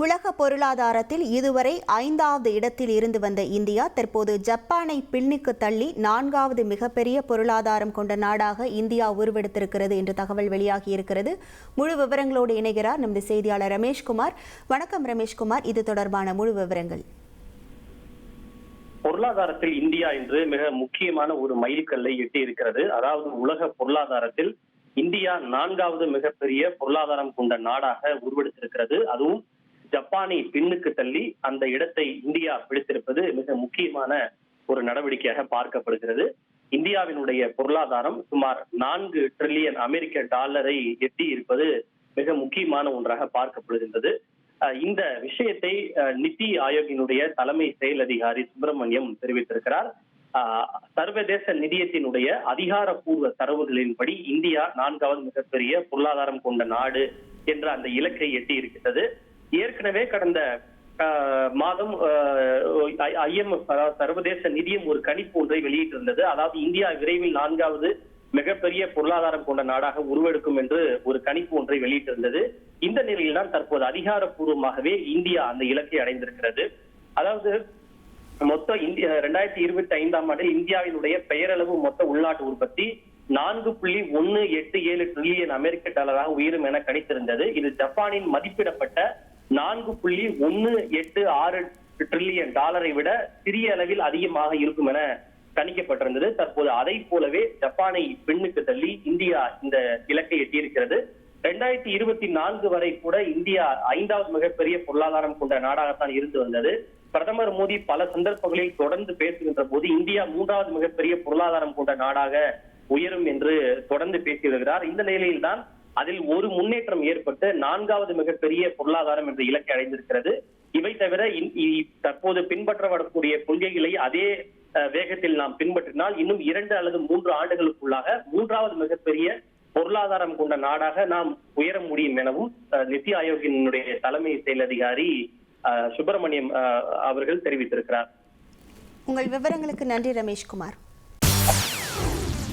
உலக பொருளாதாரத்தில் இதுவரை ஐந்தாவது இடத்தில் இருந்து வந்த இந்தியா தற்போது ஜப்பானை பின்னுக்கு தள்ளி நான்காவது மிகப்பெரிய பொருளாதாரம் கொண்ட நாடாக இந்தியா உருவெடுத்திருக்கிறது என்று தகவல் வெளியாகி இருக்கிறது முழு விவரங்களோடு இணைகிறார் நமது செய்தியாளர் ரமேஷ்குமார் வணக்கம் ரமேஷ்குமார் இது தொடர்பான முழு விவரங்கள். பொருளாதாரத்தில் இந்தியா இன்று மிக முக்கியமான ஒரு மைல்கல்லை எட்டி இருக்கிறது அதாவது உலக பொருளாதாரத்தில் இந்தியா நான்காவது மிகப்பெரிய பொருளாதாரம் கொண்ட நாடாக உருவெடுத்திருக்கிறது. அதுவும் ஜப்பானை பின்னுக்கு தள்ளி அந்த இடத்தை இந்தியா பிடித்திருப்பது மிக முக்கியமான ஒரு நடவடிக்கையாக பார்க்கப்படுகிறது. இந்தியாவினுடைய பொருளாதாரம் சுமார் நான்கு ட்ரில்லியன் அமெரிக்க டாலரை எட்டி இருப்பது மிக முக்கியமான ஒன்றாக பார்க்கப்படுகின்றது. இந்த விஷயத்தை அஹ், நிதி ஆயோகினுடைய தலைமை செயல் அதிகாரி சுப்பிரமணியம் தெரிவித்திருக்கிறார். சர்வதேச நிதியத்தினுடைய அதிகாரப்பூர்வ தரவுகளின்படி இந்தியா நான்காவது மிகப்பெரிய பொருளாதாரம் கொண்ட நாடு என்ற அந்த இலக்கை எட்டி இருக்கிறது ஏற்கனவே கடந்த மாதம் ஐஎம்எஃப் அதாவது சர்வதேச நிதியம் ஒரு கணிப்பு ஒன்றை வெளியிட்டிருந்தது. அதாவது இந்தியா விரைவில் நான்காவது மிகப்பெரிய பொருளாதாரம் கொண்ட நாடாக உருவெடுக்கும் என்று ஒரு கணிப்பு ஒன்றை வெளியிட்டிருந்தது. இந்த நிலையில்தான் தற்போது அதிகாரப்பூர்வமாகவே இந்தியா அந்த இலக்கை அடைந்திருக்கிறது. அதாவது மொத்த இந்திய ரெண்டாயிரத்தி இருபத்தி ஐந்தாம் ஆண்டில் இந்தியாவினுடைய பெயரளவு மொத்த உள்நாட்டு உற்பத்தி நான்கு புள்ளி ஒன்னு எட்டு ஏழு ட்ரில்லியன் அமெரிக்க டாலராக உயரும் என கணித்திருந்தது. இது ஜப்பானின் மதிப்பிடப்பட்ட நான்கு புள்ளி ஒன்னு எட்டு ஆறு ட்ரில்லியன் டாலரை விட சிறிய அளவில் அதிகமாக இருக்கும் என கணிக்கப்பட்டிருந்தது. தற்போது அதை போலவே ஜப்பானை பெண்ணுக்கு தள்ளி இந்தியா இந்த இலக்கை எட்டியிருக்கிறது. ரெண்டாயிரத்தி இருபத்தி நான்கு வரை கூட இந்தியா ஐந்தாவது மிகப்பெரிய பொருளாதாரம் கொண்ட நாடாகத்தான் இருந்து வந்தது. பிரதமர் மோடி பல சந்தர்ப்பங்களில் தொடர்ந்து பேசுகின்ற போது இந்தியா மூன்றாவது மிகப்பெரிய பொருளாதாரம் கொண்ட நாடாக உயரும் என்று தொடர்ந்து பேசி வருகிறார் இந்த நிலையில்தான் அதில் ஒரு முன்னேற்றம் ஏற்பட்டு நான்காவது மிகப்பெரிய பொருளாதாரம் என்ற இலக்கை அடைந்திருக்கிறது. இவை தவிர தற்போது பின்பற்றப்படக்கூடிய கொள்கைகளை அதே வேகத்தில் நாம் பின்பற்றினால் இன்னும் இரண்டு அல்லது மூன்று ஆண்டுகளுக்குள்ளாக மூன்றாவது மிகப்பெரிய பொருளாதாரம் கொண்ட நாடாக நாம் உயர முடியும் எனவும் அஹ், நிதி தலைமை செயல் அதிகாரி சுப்பிரமணியம் அவர்கள் தெரிவித்திருக்கிறார். உங்கள் விவரங்களுக்கு நன்றி ரமேஷ்குமார்.